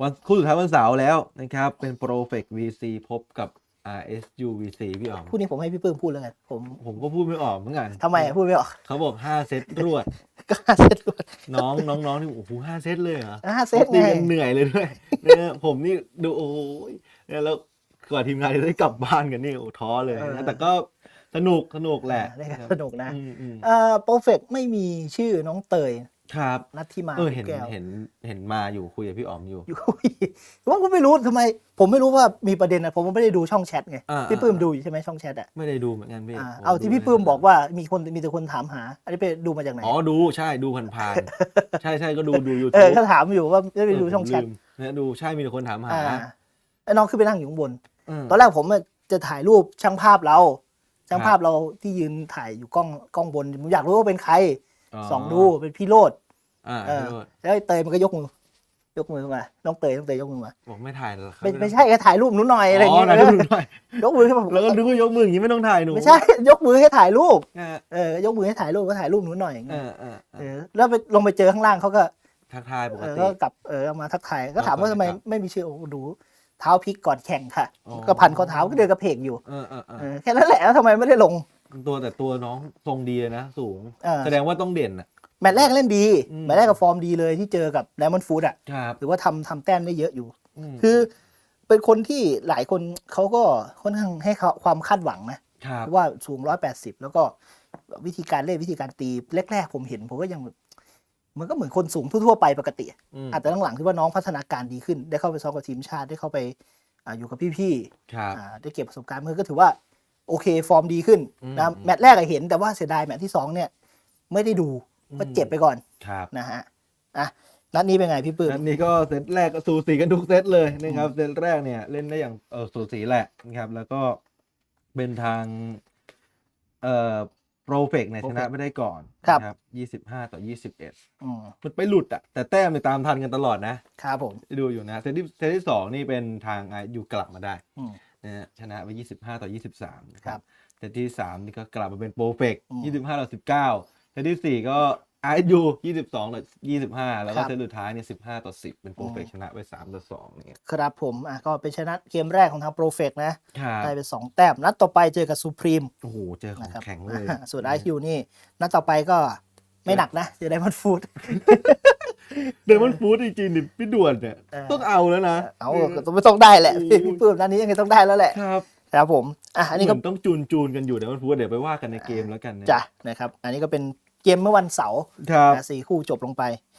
วันคู่สุดท้ายวันเสาร์แล้วนะครับ เป็น Perfect VC พบกับ RSU VC พี่อ๋อมพูดนี้ผมให้พี่ปื้มพูดแล้วกันผมผมก็พูดไม่ออกเหมือนกันทำไมอะพูดไม่ออกเขาบอก 5 เซตรวด ก็ห้าเซตรวดน้องน้องน้องนี่โอ้โหห้าเซตเลยเหรอห้าเซตตีไงกันเหนื่อยเลยด้วยเนี่ยผมนี่ดูโอ้ยเนี่ยแล้วกว่าทีมงานจะได้กลับบ้านกันนี่โอ้ท้อเลยนะแต่ก็สนุกสนุกแหละได้ครับสนุกนะ อืมอืม เอ่อโปรเฟกไม่มีชื่อน้องเตย ครับนัทที่มาเออเห็นแก้วเห็นเห็นมาอยู่คุยกับพี่อ๋อมอยู่อยู่ว่าผมไม่รู้ทำไม ผมไม่รู้ว่ามีประเด็นอะผมไม่ได้ดูช่องแชทไงอ่าพี่ปื้มอ่าดูอยู่ใช่ไหมช่องแชทอะไม่ได้ดูเหมือนกันพี่อ่าผมเอาที่ดูพี่ปื้มบอกว่ามีคนมีแต่คนถามหา อันนี้ไปดูมาจากไหนอ๋อดูใช่ดูผ่านๆใช่ใช่ก็ดูดูยูเอทูอบก็ถามอยู่ว่าไม่ได้ดูช่องแชทนะดูใช่มีแต่คนถามหาอ่าไอ้น้องขึ้นไปนั่งอยู่ข้างบนอืมตอนแรกผมอะจะถ่ายรูปช่างภาพเราช่างครับภาพเราที่ยืนถ่ายอยู่กล้องกล้องบนผมอยากรู้ว่าเป็นใคร ส่องดูเป็นพี่โรดอ่าเออพี่โรจน์แล้วไอ้เตยมันก็ยกมือยกมือขึ้นมาน้องเตยน้องเตยยกมือมาบอกไม่ถ่ายแล้วครับไม่ไม่ใช่แค่ถ่ายรูปหนูหน่อยอะไรอย่างอ๋อเงี้ยถ่ายรูปหน่อยยกมือขึ้นมาแล้วก็นึกว่ายกมืออย่างนี้ไม่ต้องถ่ายหนูไม่ใช่ยกมือให้ถ่ายรูปอ่าเออยกมือให้ถ่ายรูปก็ถ่ายรูปหนูหน่อยอย่างเอเงี้ยอเออเอเอออแล้วไปลงไปเจอข้างล่างเขาก็ทักทายปกเออติก็กลับเออเอามาทักทายก็ถามว่าก่อนทำไมจะกลับไม่มีชื่อโอ้โหดูเท้าพลิกก่อนแข่งค่ะอ๋อก็พันข้อเท้าก็เดินกระเพกอยู่เออเออเออเออแค่นั้นแหละแล้วทำไมไม่ได้ลง ตัวแต่ตัวน้องทรงดีเลยนะ สูง เออ แสดงว่าต้องเด่นอะ แมตช์แรกเล่นดี อืม แมตช์แรกกับฟอร์มดีเลยที่เจอกับไดมอนด์ฟูดอะครับหรือว่าทำทำแต้มได้เยอะอยู่ มคือเป็นคนที่หลายคนเขาก็ค่อนข้างให้ความคาดหวังนะ ครับ เพราะว่าสูงร้อยแปดสิบแล้วก็วิธีการเล่นวิธีการตีแรกๆ ผมเห็น ผมก็ยังแบบมันก็เหมือนคนสูงทั่วๆไปปกติอืมอาจจะหลังๆที่ว่าน้องพัฒนาการดีขึ้น ได้เข้าไปซ้อมกับทีมชาติได้เข้าไปอ่าอยู่กับพี่ครับ ๆอ่าได้เก็บประสบการณ์มันก็ถือว่า โอเค ฟอร์มดีขึ้นนะอืมแมตช์แรกอะเห็นแต่ว่าเสียดายแมตช์ที่สองเนี่ย ไม่ได้ดูก็เจ็บไปก่อนครับนะฮะอะนัดนี้เป็นไงพี่ปื้มนัดนี้ก็เซตแรกก็สูสีกันทุกเซตเลยนะครับเซตแรกเนี่ยเล่นได้อย่างเออสูสีแหละนะครับ แล้วก็เป็นทางเอ่อโปรเฟกเนี่ยชนะไม่ได้ก่อนนะครับยี่สิบห้าต่อยี่สิบเอ็ดอืมมันไปหลุดอะแต่แต้มไปตามทันกันตลอดนะครับผมดูอยู่นะเซตที่เซตที่สองนี่เป็นทางอายุกลับมาได้อืม นะฮะชนะไปยี่สิบห้าต่อยี่สิบสามนะคครัรับ บเซตที่สามนี่ก็กลับมาเป็นโปรเฟกอืมยี่สิบห้าต่อสิบเก้าเซตที่สี่ก็อายุยี่สิบสองต่อยี่สิบห้าแล้วก็ครับ เซตสุดท้ายเนี่ยสิบห้าต่อสิบเป็นโปรเฟกชนะไปสามต่อสองเนี่ยครับผมอะก็เป็นชนะเกมแรกของทางโปรเฟกนะ ครับได้ไปสองแต้ม นัดต่อไปเจอกับซูพรีมโอ้โห เจอของนะครับแข็งเลยอ่าส่วนไอคิวนี่ นัดต่อไปก็ไม่หนักนะ เจอไดมอนด์ฟูด เดมอนฟูดจริงๆนี่พี่ด่วนเนี่ยเออ ต้องเอาแล้วนะ เอาต้องไม่ต้องได้แหละโอ้โหพี่พี่ปื้มนัดนี้ยังไงต้องได้แล้วแหละครับครับผมอะอันนี้ก็ เหมืต้องจูนจูนๆกันอยู่เดมอนฟูดเดี๋ยวไปว่ากันในเกมแล้วกันนะจ้ะนะครับ อันนี้ก็เป็นเกมเมื่อวันเสาร์ครับ นะสี่คู่จบลงไป